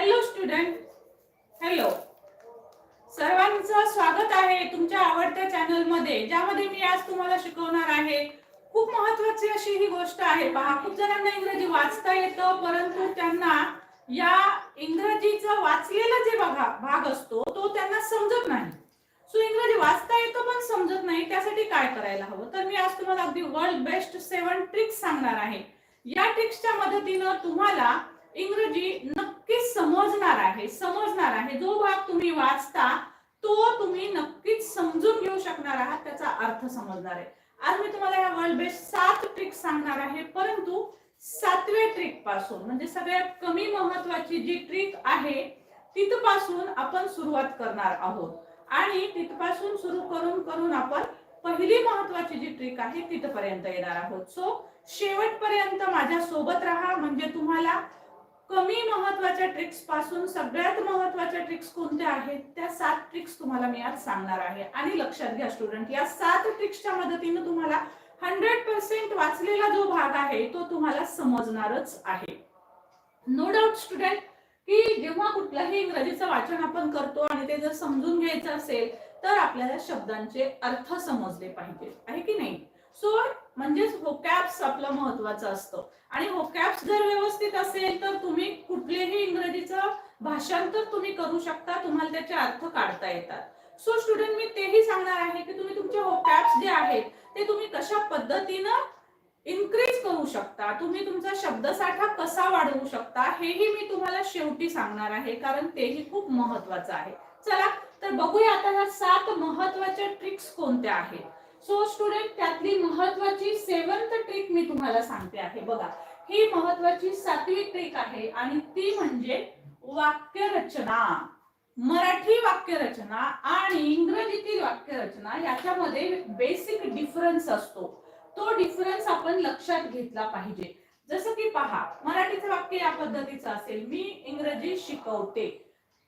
Hello student hello सर्वांचं स्वागत आहे तुमच्या आवडत्या चॅनलमध्ये ज्यामध्ये मी आज तुम्हाला शिकवणार आहे. खूप महत्वाची अशी ही गोष्ट आहे. पहा खूप जणांना इंग्रजी वाचता येतं परंतु त्यांना या इंग्रजीचा वाचलेला जे बघा भाग असतो तो त्यांना समजत नाही. सो इंग्रजी वाचता येतं पण समजत नाही त्यासाठी काय करायला हवं? तर मी आज तुम्हाला अगदी वर्ल्ड बेस्ट सेवन ट्रिक्स सांगणार आहे. या ट्रिक्सच्या मदतीनं तुम्हाला इंग्रजी नक्कीच समजणार आहे समजणार आहे. जो भाग तुम्ही वाचता तो तुम्ही नक्कीच समजून घेऊ शकणार आहात त्याचा अर्थ समजणार आहे. आज मी तुम्हाला या वर्ल्ड बेस्ट सात ट्रिक सांगणार आहे परंतु सातव्या ट्रिकपासून म्हणजे सगळ्यात कमी महत्वाची जी ट्रिक आहे तिथपासून आपण सुरुवात करणार आहोत. आणि तिथपासून सुरू करून करून आपण पहिली महत्वाची जी ट्रिक आहे तिथपर्यंत येणार आहोत. सो शेवटपर्यंत माझ्या सोबत राहा म्हणजे तुम्हाला कमी महत्त्वाच्या ट्रिक्सपासून सगळ्यात महत्त्वाच्या ट्रिक्स कोणत्या आहेत? त्या सात ट्रिक्स तुम्हाला मी आज सांगणार आहे. आणि लक्षात घ्या स्टुडंट या सात ट्रिक्सच्या मदतीने तुम्हाला हंड्रेड पर्सेंट वाचलेला जो भाग आहे तो तुम्हाला समजणारच आहे. नो डाऊट स्टुडंट की जेव्हा कुठलंही इंग्रजीचं वाचन आपण करतो आणि ते जर समजून घ्यायचं असेल तर आपल्याला शब्दांचे अर्थ समजले पाहिजे. आहे की नाही? सो म्हणजेच होकॅप्स आपलं महत्वाचं असतं. आणि होकॅप्स जर व्यवस्थित असेल तर तुम्ही कुठलेही इंग्रजीचं भाषांतर तुम्ही करू शकता तुम्हाला त्याचे अर्थ काढता येतात. सो स्टुडंट मी तेही सांगणार आहे की तुम्ही तुमचे होकॅप्स जे आहेत ते तुम्ही कशा पद्धतीनं इन्क्रीज करू शकता तुम्ही तुमचा शब्दसाठा कसा वाढवू शकता हेही मी तुम्हाला शेवटी सांगणार आहे कारण तेही खूप महत्वाचं आहे. चला तर बघूया आता ह्या सात महत्त्वाच्या ट्रिक्स कोणत्या आहेत. सो स्टुडंट त्यातली महत्वाची सेवन्थ ट्रिक मी तुम्हाला सांगते आहे. बघा ही महत्वाची सातवी ट्रिक आहे आणि ती म्हणजे वाक्यरचना. मराठी वाक्यरचना आणि इंग्रजीतील वाक्यरचना याच्यामध्ये बेसिक डिफरन्स असतो. तो डिफरन्स आपण लक्षात घेतला पाहिजे. जसं की पहा मराठीचं वाक्य या पद्धतीचं असेल. मी इंग्रजी शिकवते.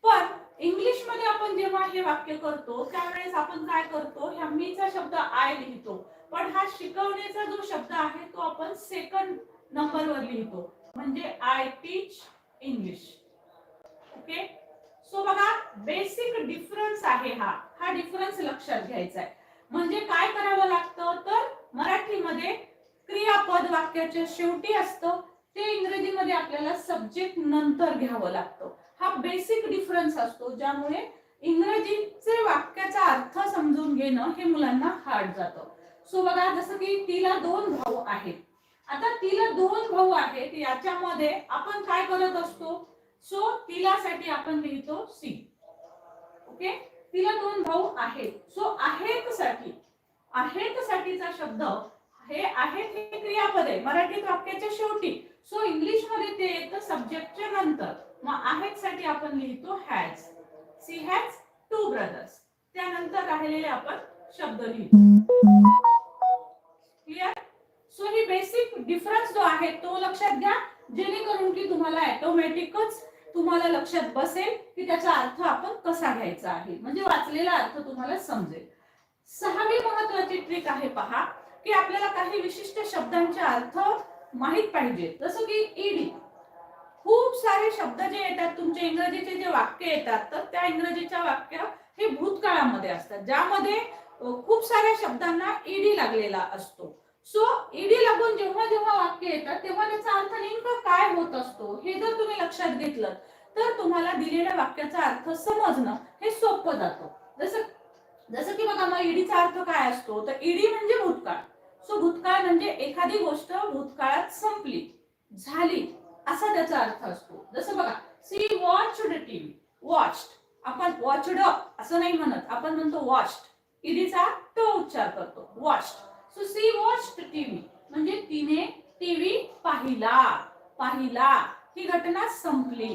पण इंग्लिशमध्ये आपण जेव्हा हे वाक्य करतो त्यावेळेस आपण काय करतो? ह्या मीचा शब्द आय लिहितो. पण हा शिकवण्याचा जो शब्द आहे तो आपण सेकंड नंबरवर लिहितो. म्हणजे I teach English okay so बघा बेसिक डिफरन्स आहे हा. हा डिफरन्स लक्षात घ्यायचा आहे म्हणजे काय करावं लागतं? तर मराठीमध्ये क्रियापद वाक्याच्या शेवटी असतं. ते इंग्रजीमध्ये आपल्याला सब्जेक्ट नंतर घ्यावं लागतं. हा बेसिक डिफरन्स असतो ज्यामुळे इंग्रजीचे वाक्याचा अर्थ समजून घेणं हे मुलांना हार्ड जातं. सो बघा जसं की तिला दोन भाऊ आहेत. आता तिला दोन भाऊ आहेत याच्यामध्ये आपण काय करत असतो? सो तिलासाठी आपण लिहितो सी ओके तिला दोन भाऊ आहेत. सो आहेत साठी आहेत साठीचा शब्द हे आहेत हे क्रियापद. आहे मराठीत वाक्याच्या शेवटी. सो इंग्लिशमध्ये ते येतं सब्जेक्टच्या नंतर. मग आहेत साठी आपण लिहितो has she has two brothers त्यानंतर राहिलेले आपण शब्द लिहितो. क्लिअर सो ही बेसिक डिफरन्स जो आहे तो लक्षात घ्या जेणेकरून की तुम्हाला ऑटोमॅटिकच तुम्हाला लक्षात बसेल की त्याचा अर्थ आपण कसा घ्यायचा आहे. म्हणजे वाचलेला अर्थ तुम्हाला समजेल. सहावी महत्वाची ट्रिक आहे पहा की आपल्याला काही विशिष्ट शब्दांचे अर्थ माहीत पाहिजे जसं की ईडी खूप सारे शब्द जे येतात तुमचे इंग्रजीचे जे वाक्य येतात तर त्या इंग्रजीच्या वाक्य हे भूतकाळामध्ये असतात ज्यामध्ये खूप साऱ्या शब्दांना ईडी लागलेला असतो. सो ईडी लागून जेव्हा जेव्हा वाक्य येतात तेव्हा त्याचा अर्थ नेमका काय होत असतो हे जर तुम्ही लक्षात घेतलं तर तुम्हाला दिलेल्या वाक्याचा अर्थ समजणं हे सोपं जातं. जसं जसं की बघा मग ईडीचा अर्थ काय असतो? तर ईडी म्हणजे भूतकाळ. सो भूतकाळ म्हणजे एखादी गोष्ट भूतकाळात संपली झाली. असा त्याचा अर्थ असतो. जसं बघा सी वॉच्ड टीव्ही वॉच्ड आपण वॉच्ड असं नाही म्हणत. आपण म्हणतो वॉच्ड ईडीचा तो उच्चार करतो. Watched so she watched TV म्हणजे तिने टीव्ही पाहिला. पाहिला. ही घटना संपली.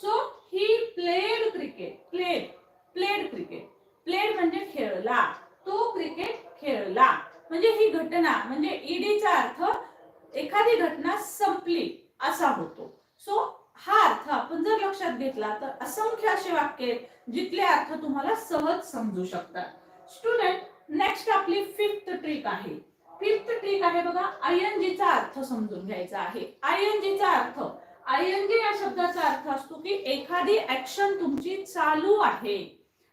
So he played cricket played played cricket played म्हणजे खेळला. तो क्रिकेट खेळला. म्हणजे ही घटना म्हणजे ईडीचा अर्थ एखादी घटना संपली. असा होतो. सो हा अर्थ आपण जर लक्षात घेतला तर असंख्य असे वाक्य आहेत जिथले अर्थ तुम्हाला सहज समजू शकतात. स्टुडंट नेक्स्ट आपली फिफ्थ ट्रिक आहे. फिफ्थ ट्रिक आहे बघा आयएनजीचा अर्थ समजून घ्यायचा आहे. आयएनजीचा अर्थ आयएनजी या शब्दाचा अर्थ असतो की एखादी ऍक्शन तुमची चालू आहे.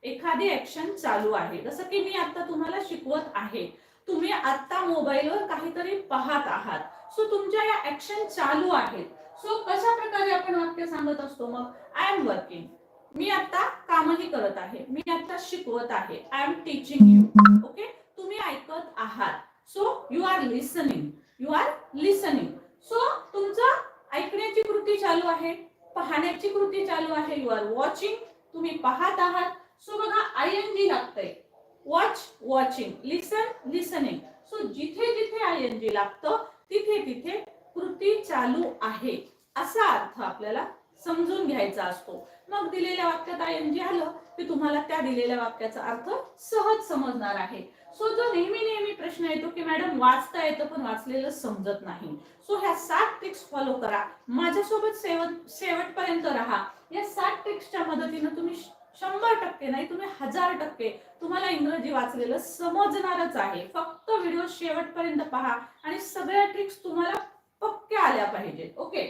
एखादी ऍक्शन चालू आहे. जसं की मी आता तुम्हाला शिकवत आहे. तुम्ही आता मोबाईलवर काहीतरी पाहत आहात. सो तुमच्या या ऍक्शन चालू आहेत. सो कशा प्रकारे आपण वाक्य सांगत असतो मग? आय एम वर्किंग मी आता कामही करत आहे. मी आता शिकवत आहे. I am teaching you okay तुम्ही ऐकत आहात. So you are listening you are listening so तुमचं ऐकण्याची कृती चालू आहे. पाहण्याची कृती चालू आहे. यू आर वॉचिंग तुम्ही पाहत आहात. सो बघा आय एन जी लागतंय. Watch watching listen listening so जिथे जिथे आय एन जी लागतं तिथे तिथे कृती चालू आहे असा अर्थ आपल्याला समजून घ्यायचा असतो. मग दिलेल्या वाक्यात आय एन जी आलं की तुम्हाला त्या दिलेल्या वाक्याचा अर्थ सहज समजणार आहे. सो जो नेहमी नेहमी प्रश्न येतो की मॅडम वाचता येतं पण वाचलेलं समजत नाही. सो ह्या सात ट्रिक्स फॉलो करा. माझ्यासोबत शेवट शेवटपर्यंत राहा. या सात ट्रिक्सच्या मदतीनं तुम्ही शंभर टक्के नाही तुम्ही हजार टक्के तुम्हाला इंग्रजी वाचलेलं समजणारच आहे. फक्त व्हिडिओ शेवटपर्यंत पहा आणि सगळ्या ट्रिक्स तुम्हाला पक्क्या आल्या पाहिजेत. ओके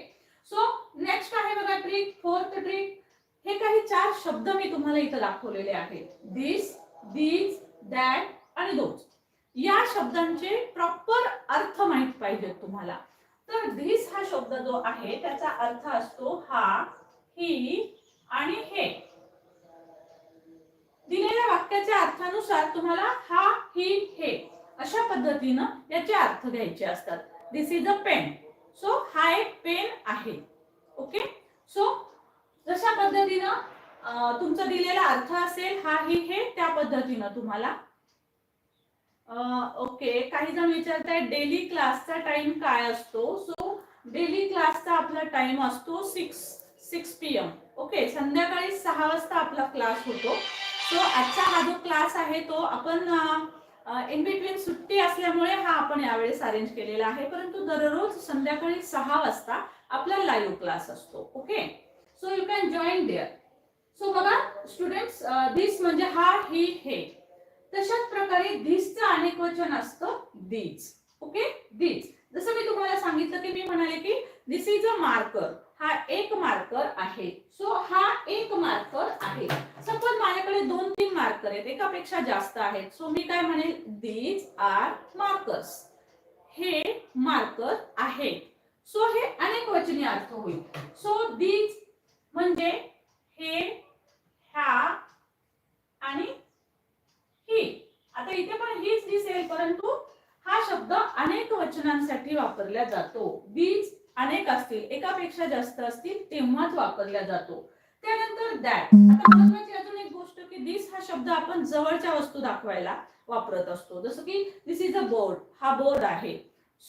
सो नेक्स्ट आहे बघा ट्रिक फोर्थ ट्रिक हे काही चार शब्द मी तुम्हाला इथं दाखवलेले आहेत. दिस दीज दॅट आणि दोज या शब्दांचे प्रॉपर अर्थ माहीत पाहिजेत तुम्हाला. तर धिस हा शब्द जो आहे त्याचा अर्थ असतो हा ही आणि हे. दिलेल्या वाक्याच्या अर्थानुसार तुम्हाला हा ही हे अशा पद्धतीनं याचे अर्थ घ्यायचे असतात. This is a pen so हा एक पेन आहे. ओके सो जशा पद्धतीनं तुमचा दिलेला अर्थ असेल हा ही हे त्या पद्धतीनं तुम्हाला ओके काही जण विचारताय डेली क्लासचा टाइम काय असतो? सो डेली क्लासचा आपला टाइम असतो six six P M okay संध्याकाळी सहा वाजता आपला क्लास होतो. सो आजचा हा जो क्लास आहे तो आपण इन बिटवीन सुट्टी असल्यामुळे हा आपण यावेळेस अरेंज केलेला आहे. परंतु दररोज संध्याकाळी सहा वाजता आपला लाईव्ह क्लास असतो. Okay so you can join there so बघा स्टुडंट्स दिस म्हणजे हा ही हे. तशाच प्रकारे दिसचं अनेक वचन असतं दीज ओके दीज जसं मी तुम्हाला सांगितलं की मी म्हणाले की दिस इज अ मार्कर हा एक मार्कर आहे. सो हा एक मार्कर आहे. सपोज माझ्याकडे दोन तीन मार्कर आहेत एकापेक्षा जास्त आहेत. सो मी काय म्हणेल? दीज आर मार्कर्स हे मार्कर आहेत. सो हे अनेक वचनी अर्थ होईल. सो दीज म्हणजे हे ह्या आणि ही. आता इथे पण हीच दिसेल परंतु हा शब्द अनेक वचनांसाठी वापरला जातो. दीज अनेक असतील एकापेक्षा जास्त असतील तेव्हाच वापरला जातो. त्यानंतर दॅट आता महत्वाची अजून एक गोष्ट की दिस हा शब्द आपण जवळच्या वस्तू दाखवायला वापरत असतो. जसं की दिस इज अ बोर्ड हा बोर्ड आहे.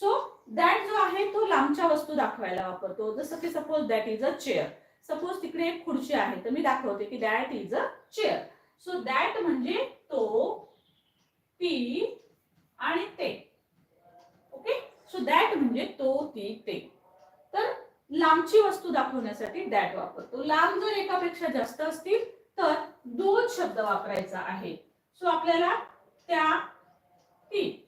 सो दॅट जो आहे तो लांबच्या वस्तू दाखवायला वापरतो. जसं की suppose that is a chair suppose तिकडे एक खुर्ची आहे. तर मी दाखवते की that is a chair so that म्हणजे तो ती आणि ते. ओके सो दॅट म्हणजे तो ती ते. तर लांबची वस्तू दाखवण्यासाठी डॅट वापरतो. लांब जर एकापेक्षा जास्त असतील तर दोन शब्द वापरायचा आहे. सो आपल्याला त्या ती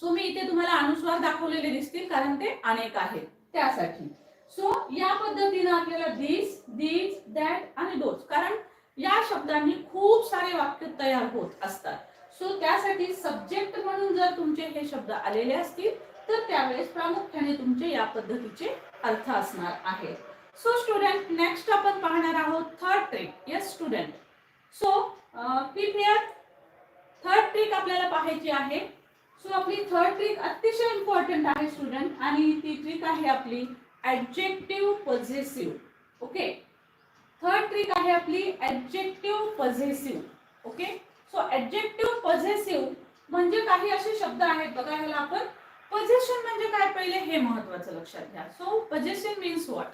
सो मी इथे तुम्हाला अनुस्वार दाखवलेले दिसतील कारण ते अनेक आहेत. त्यासाठी. सो या पद्धतीनं आपल्याला दिस दीज दॅट आणि दोज कारण या शब्दांनी खूप सारे वाक्य तयार होत असतात. सो त्यासाठी सब्जेक्ट म्हणून जर तुमचे हे शब्द आलेले असतील तर त्यावेळेस प्रामुख्याने तुमचे या पद्धतीचे अर्थ असणार आहेत. सो स्टुडंट नेक्स्ट आपण पाहणार आहोत third trick yes student so prepare third trick आपल्याला पाहायची आहे. सो आपली थर्ड ट्रिक अतिशय इम्पॉर्टंट आहे स्टुडंट आणि ती ट्रिक आहे आपली adjective positive okay third trick आहे आपली adjective positive okay so adjective positive म्हणजे काही असे शब्द आहेत. बघा ह्याला आपण पजेशन म्हणजे काय? पहिले हे महत्वाचं लक्षात घ्या. सो पजेशन मीन्स व्हॉट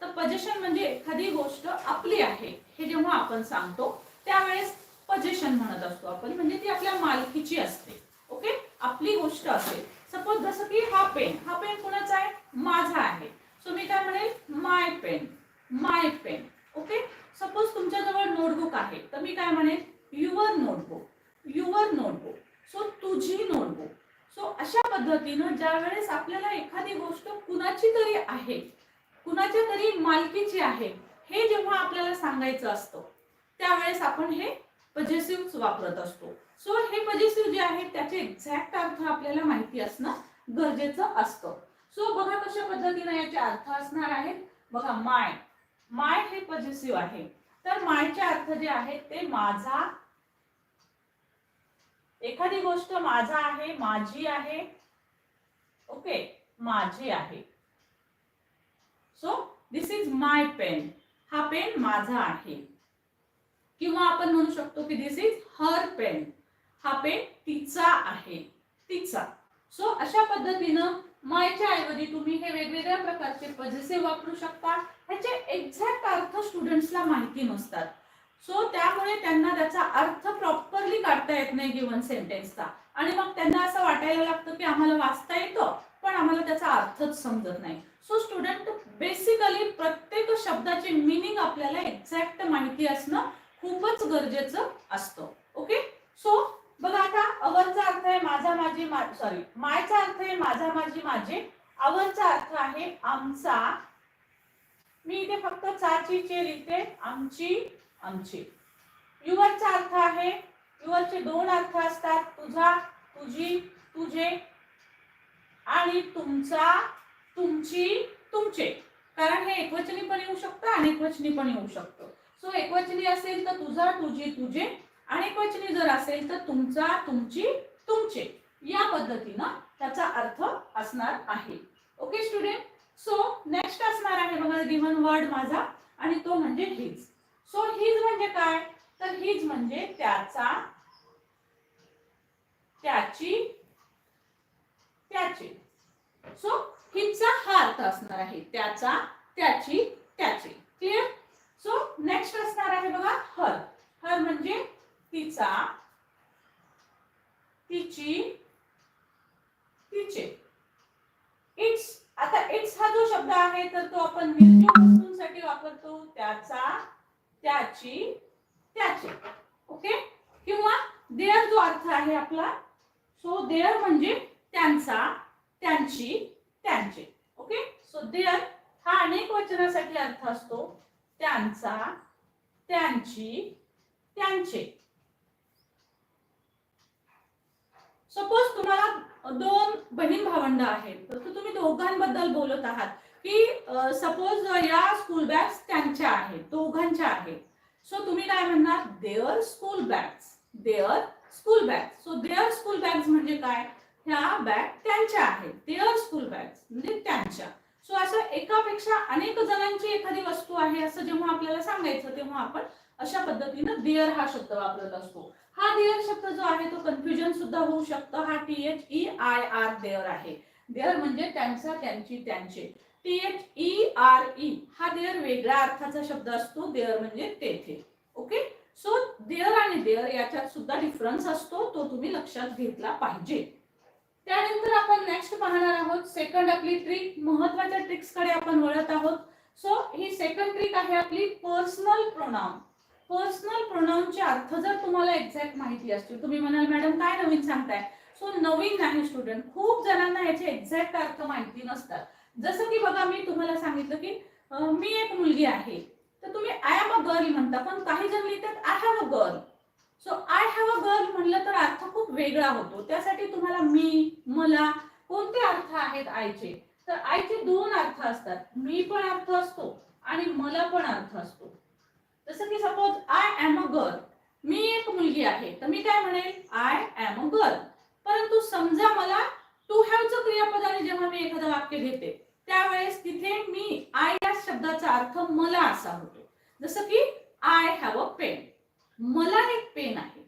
तर पजेशन म्हणजे एखादी गोष्ट आपली आहे हे जेव्हा आपण सांगतो त्यावेळेस पजेशन म्हणत असतो आपण. म्हणजे ती आपल्या मालकीची असते ओके आपली गोष्ट असेल सपोज जसं की हा पेन हा पेन कुणाचा आहे माझा आहे सो मी काय म्हणेल my pen my pen okay suppose तुमच्याजवळ नोटबुक आहे तर मी काय म्हणेन your notebook your notebook so तुझी नोटबुक सो अशा पद्धतीनं ज्या वेळेस आपल्याला एखादी गोष्ट कुणाची तरी आहे कुणाच्या तरी मालकीची आहे हे जेव्हा आपल्याला सांगायचं असतं त्यावेळेस आपण हे पजेसिव्ह वापरत असतो सो हे पजेसिव्ह जे आहे त्याचे एक्झॅक्ट अर्थ आपल्याला माहिती असणं गरजेचं असतं सो बघा कशा पद्धतीने याचे अर्थ असणार आहेत बघा माय माय हे पॉझिटिव्ह आहे. तर मायचे अर्थ जे आहेत ते माझा एखादी गोष्ट माझा आहे माझी आहे ओके माझी आहे. So this is my pen हा पेन माझा आहे. किंवा आपण म्हणू शकतो की दिस इज हर पेन हा पेन तिचा आहे तिचा. सो अशा पद्धतीनं मायच्या ऐवजी तुम्ही हे वेगवेगळ्या प्रकारचे पजेसिव्ह वापरू शकता. ह्याचे एक्झॅक्ट अर्थ स्टुडंट्सला माहिती नसतात. सो त्यामुळे त्यांना त्याचा अर्थ प्रॉपरली काढता येत नाही गिवन सेंटेन्सचा आणि मग त्यांना असं वाटायला लागतं की आम्हाला वाचता येतं पण आम्हाला त्याचा अर्थच समजत नाही. सो स्टुडंट बेसिकली प्रत्येक शब्दाचे मिनिंग आपल्याला एक्झॅक्ट माहिती असणं खूपच गरजेचं असतं. ओके सो बघा अर्थ आहे माझा माझी सॉरी मायचा अर्थ आहे माझा माझी माझे. अवरचा अर्थ आहे आमचा. मी इथे फक्त चाची चे लिहिते आमची आमची. युवरचा अर्थ आहे युवरचे दोन अर्थ असतात तुझा तुझी तुझे आणि तुमचा तुमची तुमचे. कारण हे एकवचनी पण येऊ शकतं आणि एकवचनी पण येऊ शकतं. सो एकवचनी असेल तर तुझा तुझी तुझे आणि एकवचनी जर असेल तर तुमचा तुमची तुमचे या पद्धतीनं त्याचा अर्थ असणार आहे. ओके स्टुडंट सो नेक्स्ट असणार आहे बघा गिव्हन वर्ड माझा आणि तो म्हणजे हिज सो हिज म्हणजे काय? तर हिज म्हणजे त्याचा त्याची त्याचे. सो हिजचा हा अर्थ असणार आहे त्याचा त्याची त्याचे. क्लिअर सो नेक्स्ट असणार आहे बघा हर हर म्हणजे तिचा तिची तिचे. इट्स आता इट्स हा जो शब्द आहे तर तो आपण निर्जीव वस्तूंसाठी वापरतो. त्याचा त्याची त्याचे. ओके किंवा देअर जो अर्थ आहे आपला सो देअर म्हणजे त्यांचा त्यांची त्यांचे. ओके सो देअर हा अनेक वचनासाठी अर्थ असतो. त्यांचा त्यांची त्यांचे. सपोज तुम्हाला दोन बहीण भावंड आहेत तर तुम्ही दोघांबद्दल बोलत आहात की सपोज या स्कूल बॅग्स त्यांच्या आहेत दोघांच्या आहेत. सो तुम्ही काय म्हणणार? Their school bags their school bag so their school bags म्हणजे काय? ह्या बॅग त्यांच्या आहेत देअर स्कूल बॅग्स म्हणजे त्यांच्या. सो असं एकापेक्षा अनेक जणांची एखादी वस्तू आहे असं जेव्हा आपल्याला सांगायचं तेव्हा आपण अशा पद्धतीनं देअर हा शब्द वापरत असतो. हा देअर शब्द जो आहे तो कन्फ्युजन सुद्धा होऊ शकतो. हा T H E I R their आहे. देअर म्हणजे त्यांचा त्यांची त्यांचे. T H E R E हा देअर वेगळ्या अर्थाचा शब्द असतो. देअर म्हणजे तेथे. ओके सो देअर आणि देअर याच्यात सुद्धा डिफरन्स असतो. तो तुम्ही लक्षात घेतला पाहिजे. त्यानंतर आपण नेक्स्ट पाहणार आहोत. सेकंड आपली ट्रिक महत्त्वाच्या ट्रिक्सकडे आपण वळत आहोत. सो ही सेकंड ट्रिक आहे आपली पर्सनल प्रोनाम पर्सनल प्रोनाऊनचे अर्थ जर तुम्हाला एक्झॅक्ट माहिती असतील तुम्ही म्हणाल मॅडम काय नवीन सांगताय? सो नवीन नाही स्टुडंट खूप जणांना याचे एक्झॅक्ट अर्थ माहिती नसतात. जसं की बघा मी तुम्हाला सांगितलं की मी एक मुलगी आहे. तर तुम्ही आय एम अ गर्ल म्हणता पण काही जण लिहितात I have a girl so I have a girl म्हणलं तर अर्थ खूप वेगळा होतो. त्यासाठी तुम्हाला मी मला कोणते अर्थ आहेत आयचे तर आयचे दोन अर्थ असतात. मी पण अर्थ असतो आणि मला पण अर्थ असतो. जसं की suppose I am a girl मी एक मुलगी आहे तर मी काय म्हणेल? आय एम अ गर्ल परंतु समजा मला टू हॅवचं क्रियापदाने जेव्हा मी एखादं वाक्य घेते त्यावेळेस तिथे मी आय या शब्दाचा अर्थ मला असा होतो. जसं की आय हॅव अ पेन मला एक पेन आहे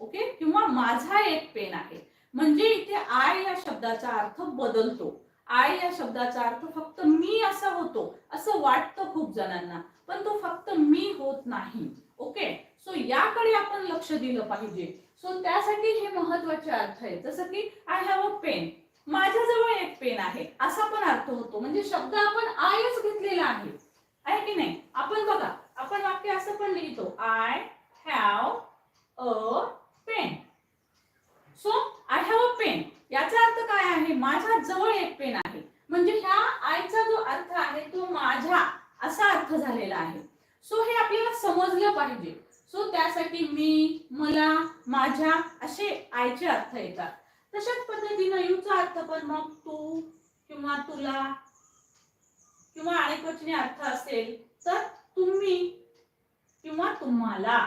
ओके किंवा माझा एक पेन आहे. म्हणजे इथे आय या शब्दाचा अर्थ बदलतो. आय या शब्दाचा अर्थ फक्त मी असा होतो असं वाटतं खूप जणांना. पण तो फक्त मी होत नाही. ओके सो याकडे आपण लक्ष दिलं पाहिजे. सो त्यासाठी हे महत्त्वाचे अर्थ आहेत. जसं की आय हॅव अ पेन माझ्याजवळ एक पेन आहे. असा पण अर्थ होतो. म्हणजे शब्द आपण आयच घेतलेला आहे. आहे की नाही? आपण बघा. आपण वाक्य असं पण लिहितो. I have a pen so I have a pen याचा अर्थ काय आहे? माझ्या जवळ एक पेन आहे. म्हणजे ह्या आयचा जो अर्थ आहे तो माझ्या. असा अर्थ झालेला आहे. सो हे आपल्याला समजलं पाहिजे. सो त्यासाठी मी मला माझ्या असे आयचे अर्थ येतात. तशाच पद्धतीनं यूचा अर्थ पण मग तू किंवा तुला किंवा अनेकवचनी अर्थ असेल तर तुम्ही किंवा तुम्हाला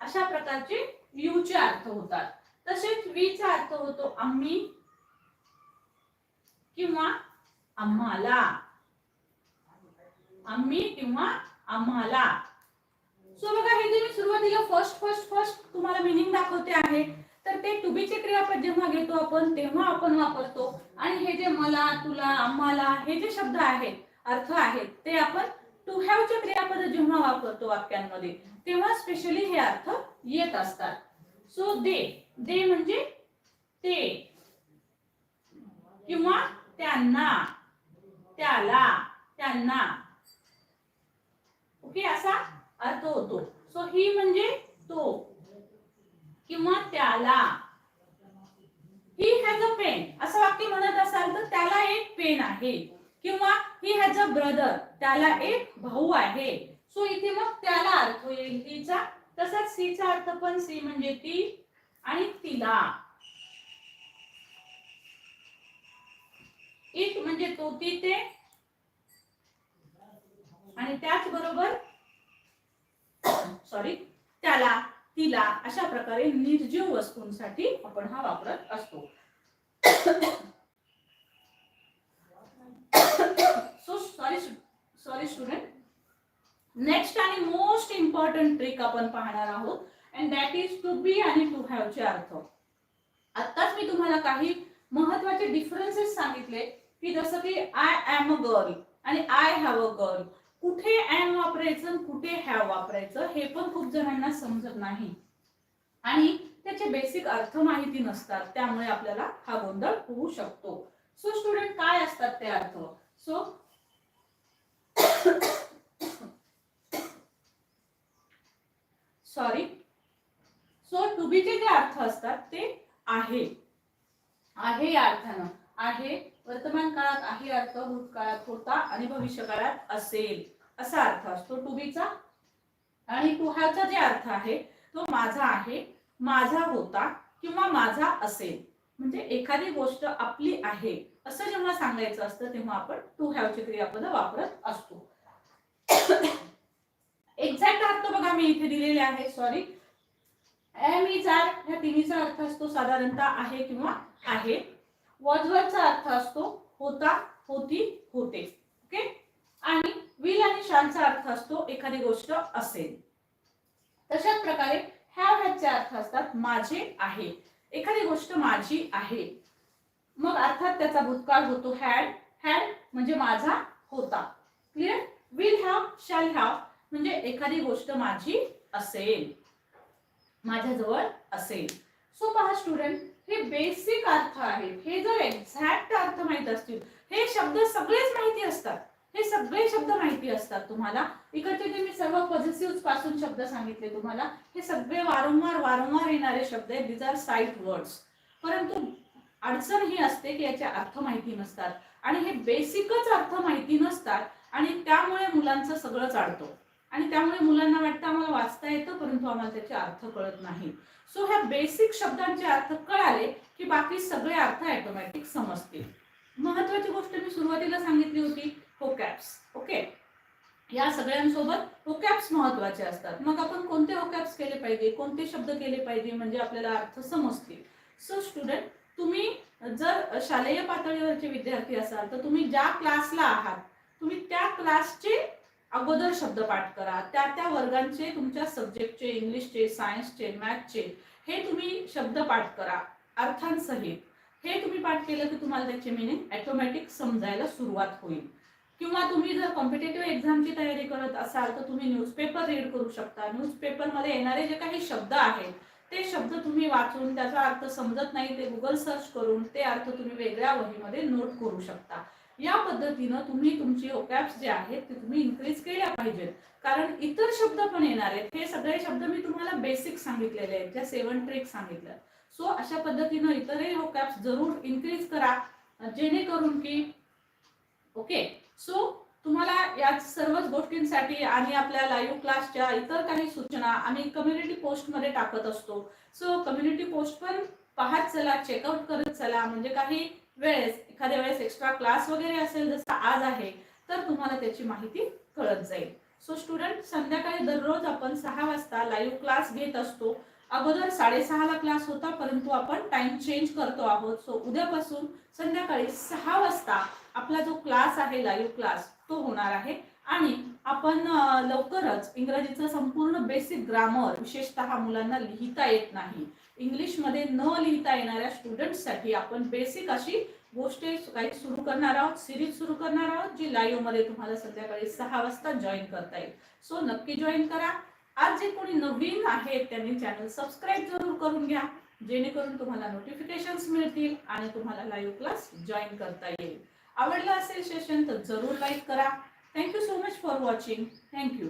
अशा प्रकारचे यूचे अर्थ होतात. तसेच वीचा अर्थ होतो आम्ही किंवा आम्हाला. आम्ही किंवा आम्हाला. सो बघा हे जे मी सुरुवातीला फर्स्ट फर्स्ट फर्स्ट तुम्हाला मिनिंग दाखवते आहे. तर ते टू बीचे क्रियापद जेव्हा घेतो आपण तेव्हा आपण वापरतो. आणि हे जे मला तुला आम्हाला हे जे शब्द आहेत अर्थ आहेत ते आपण टू हॅवचे क्रियापद जेव्हा वापरतो वाक्यांमध्ये तेव्हा स्पेशली हे अर्थ येत असतात. सो दे. दे म्हणजे ते. किंवा त्यांना. त्याला. त्यांना. ओके असा? अर्थ होतो सो ही म्हणजे तो. किंवा त्याला. ही हॅज अ पेन असं वाक्य म्हणत असाल तर त्याला एक पेन आहे. किंवा ही हॅज अ ब्रदर त्याला एक भाऊ आहे. सो इथे मग त्याला अर्थ येईल हिचा तसाच सीचा अर्थ पण सी म्हणजे ती आणि तिला. इट म्हणजे तो ती ते आणि त्याचबरोबर सॉरी त्याला तिला अशा प्रकारे निर्जीव वस्तूंसाठी आपण हा वापरत असतो. So sorry sorry student next आणि मोस्ट इम्पॉर्टंट ट्रिक आपण पाहणार आहोत and that is to be आणि टू हॅव चे अर्थ. आत्ताच मी तुम्हाला काही महत्त्वाचे डिफरन्सेस सांगितले की जसं की आय एम अ गर्ल आणि आय हॅव अ गर्ल कुठे एम वापरायचं आणि कुठे हॅव वापरायचं हे पण खूप जणांना समजत नाही. आणि त्याचे बेसिक अर्थ माहिती नसतात त्यामुळे आपल्याला हा गोंधळ होऊ शकतो. सो स्टुडंट काय असतात ते अर्थ? सो सॉरी सो टू बीचे जे अर्थ असतात ते आहे. आहे या अर्थानं. आहे वर्तमान काळात आहे अर्थ भूतकाळात होता आणि भविष्य काळात असेल असा अर्थ असतो टू बीचा आणि टू हॅवचा जे अर्थ आहे तो माझा आहे माझा होता किंवा माझा असेल. म्हणजे एखादी गोष्ट आपली आहे असं जेव्हा सांगायचं असतं तेव्हा आपण टू हॅवची क्रियापद वापरत असतो. एक्झॅक्ट अर्थ बघा मी इथे दिलेले आहे सॉरी एम इज आर ह्या तिन्हीचा अर्थ असतो साधारणतः आहे किंवा आहे. वॉजवरचा अर्थ असतो होता होती होते. ओके? आणि विल आणि शालचा अर्थ असतो एखादी गोष्ट असेल. तशाच प्रकारे हॅव हॅचे अर्थ असतात माझे आहे. एखादी गोष्ट माझी आहे. मग अर्थात त्याचा भूतकाळ होतो हॅड हॅड म्हणजे माझा होता. Clear will have shall have म्हणजे एखादी गोष्ट माझी असेल. माझ्याजवळ असेल. सो पहा स्टुडंट हे बेसिक अर्थ आहेत. हे जर एक्झॅक्ट अर्थ माहीत असतील हे शब्द सगळेच माहिती असतात. हे सगळे शब्द माहिती असतात तुम्हाला. इकडचे जे मी सर्व पॉझिटिव्हपासून शब्द सांगितले तुम्हाला. हे सगळे वारंवार वारंवार येणारे शब्द आहेत. दीज आर साईट वर्ड्स परंतु अडचण ही असते की याचे अर्थ माहिती नसतात. आणि हे बेसिकच अर्थ माहिती नसतात. आणि त्यामुळे मुलांचं सगळं चालतो. आणि त्यामुळे मुलांना वाटतं आम्हाला वाचता येतं परंतु आम्हाला त्याचे अर्थ कळत नाही. सो ह्या बेसिक शब्दांचे अर्थ कळाले की बाकी सगळे अर्थ ऑटोमॅटिक समजतील. महत्वाची गोष्ट मी सुरुवातीला सांगितली होती होकॅप्स ओके या सगळ्यांसोबत होकॅप्स महत्त्वाचे असतात. मग आपण कोणते होकॅप्स केले पाहिजे? कोणते शब्द केले पाहिजे? म्हणजे आपल्याला अर्थ समजतील. सो स्टुडंट तुम्ही जर शालेय पातळीवरचे विद्यार्थी असाल तर तुम्ही ज्या क्लासला आहात तुम्ही त्या क्लासचे अगोदर शब्दपाठ करा. त्या त्या वर्गांचे तुमच्या सब्जेक्टचे इंग्लिशचे सायन्सचे मॅथचे हे तुम्ही शब्दपाठ करा. अर्थांसहित. हे तुम्ही पाठ केलं की तुम्हाला त्याचे मिनिंग ॲटोमॅटिक समजायला सुरुवात होईल. किंवा तुम्ही जर कॉम्पिटेटिव्ह एक्झामची तयारी करत असाल तर तुम्ही न्यूजपेपर रीड करू शकता. न्यूजपेपरमध्ये येणारे जे काही शब्द आहेत ते शब्द तुम्ही वाचून त्याचा अर्थ समजत नाही ते गुगल सर्च करून ते अर्थ तुम्ही वेगळ्या वहीमध्ये नोट करू शकता. या पद्धतीनं तुम्ही तुमचे ओकॅप्स जे आहेत ते तुम्ही इन्क्रीज केल्या पाहिजेत. कारण इतर शब्द पण येणार आहेत. हे सगळे शब्द मी तुम्हाला बेसिक सांगितलेले आहेत ज्या सेवन ट्रिक सांगितल्या सो अशा पद्धतीनं इतरही ओकॅप्स जरूर इन्क्रीज करा जेणेकरून की ओके सो तुम्हाला या सर्वच गोष्टींसाठी आणि आपल्या लाईव्ह क्लासच्या इतर काही सूचना आम्ही कम्युनिटी पोस्टमध्ये टाकत असतो. सो कम्युनिटी पोस्ट पण पाहत चला चेकआउट करत चला. म्हणजे काही वेळेस एखाद्या वेळेस एक्स्ट्रा क्लास वगैरे असेल जसं आज आहे तर तुम्हाला त्याची माहिती कळत जाईल. सो स्टुडंट संध्याकाळी दररोज आपण सहा वाजता लाईव्ह क्लास घेत असतो. अगोदर साडेसहाला क्लास होता परंतु आपण टाइम चेंज करतो आहोत. सो उद्यापासून संध्याकाळी सहा वाजता आपला जो क्लास आहे लाईव्ह क्लास तो होणार आहे. आणि आपण लवकरच इंग्रजीचं संपूर्ण बेसिक ग्रामर विशेषतः मुलांना लिहिता येत नाही. इंग्लिशमध्ये न लिहिता येणाऱ्या स्टुडंटसाठी आपण बेसिक अशी गोष्टी काही सुरू करणार आहोत सिरीज सुरू करणार आहोत जी लाईव्हमध्ये तुम्हाला संध्याकाळी सहा वाजता जॉईन करता येईल. सो नक्की जॉईन करा. आज जे कोणी नवीन आहेत त्यांनी चॅनल सबस्क्राईब जरूर करून घ्या. जेणेकरून तुम्हाला नोटिफिकेशन्स मिळतील आणि तुम्हाला लाईव्ह क्लास जॉईन करता येईल. आवडलं असेल सेशन तर जरूर लाईक करा. Thank you so much for watching thank you